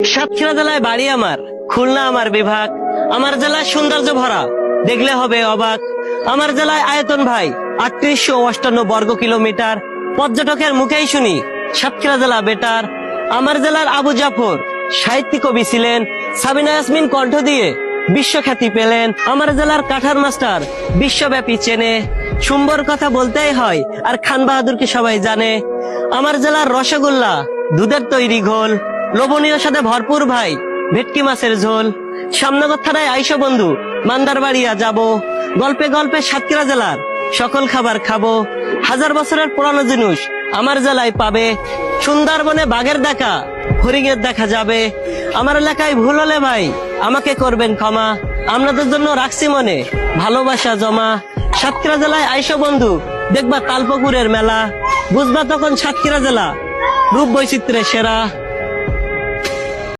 সাতক্ষীরা জেলায় বাড়ি আমার, খুলনা আমার বিভাগ, আমার জেলায় সৌন্দর্য ভরা, দেখলে হবে অবাক। আমার জেলায় আয়তন ভাই, আটত্রিশশো অষ্টান্ন বর্গ কিলোমিটার, পর্যটকের মুখেই শুনি সাতক্ষীরা জেলা বেটার। আমার জেলার আবু জাফর, সাহিত্যিক কবি ছিলেন, সাবিনা ইয়াসমিন কণ্ঠ দিয়ে বিশ্বখ্যাতি পেলেন। আমার জেলার কাঠার মাস্টার, বিশ্বব্যাপী চেনে সুম্বর কথা বলতেই হয়, আর খান বাহাদুরকে সবাই জানে। আমার জেলার রসগোল্লা, দুধের তৈরি ঘোল লবণীয় সাথে ভরপুর ভাই, ভেটকি মাছের ঝোল। সামনগর থানায় আইসো বন্ধু মান্দার বাড়িয়া যাব। গল্পে গল্পে সাতক্ষীরা জেলার সকল খাবার খাব। হাজার বছরের পুরানো জিনিস আমার জেলায় পাবে। সুন্দরবনে বাঘের দেখা, হরিণের দেখা যাবে। আমার এলাকায় ভুল হলে ভাই, আমাকে করবেন ক্ষমা। আপনাদের জন্য রাখছি মনে, ভালোবাসা জমা। সাতক্ষীরা জেলায় আইসো বন্ধু, দেখবা তালপুকুরের মেলা। বুঝবা তখন সাতক্ষীরা জেলা, রূপ বৈচিত্র্যের সেরা।